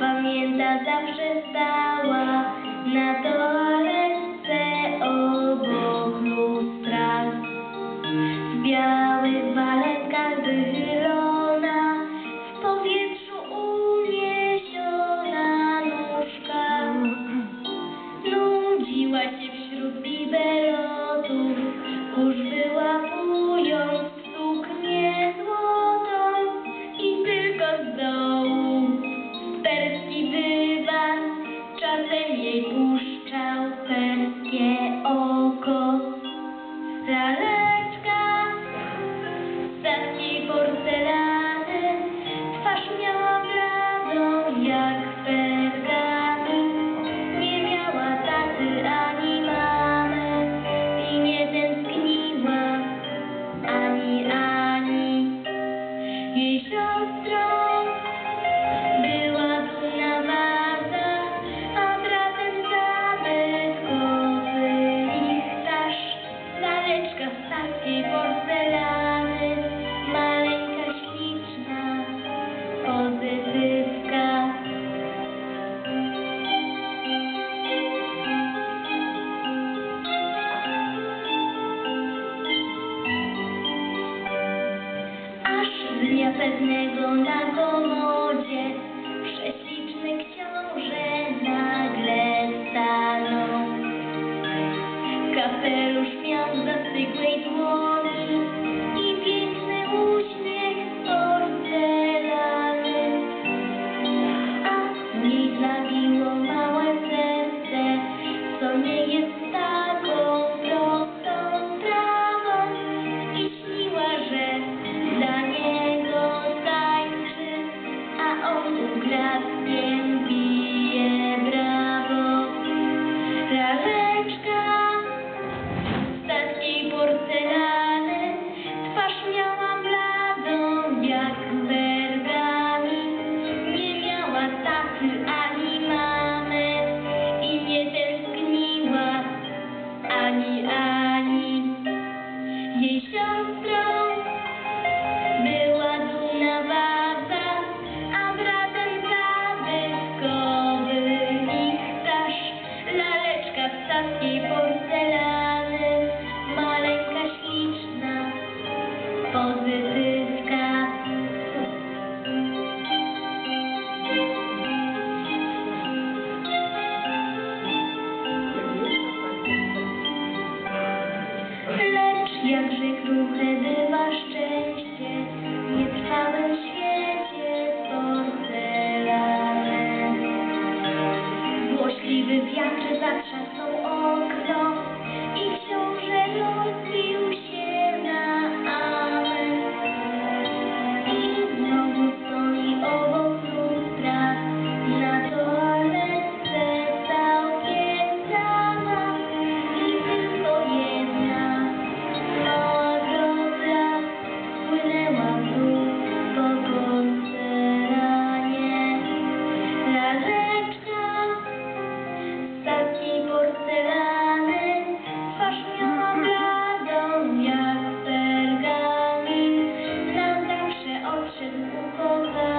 pamięta zawsze stała na toaletce obok lustra. W białych waletkach wychylona, w powietrzu uniesiona nóżka. Nudziła się wśród biberotów, just, just. Dnia pewnego na komodzie. Nishastra Jakże kruche bywa szczęście w nietrwałym świecie porcelany. Złośliwy wiatr zatrzasnął okno. to go back.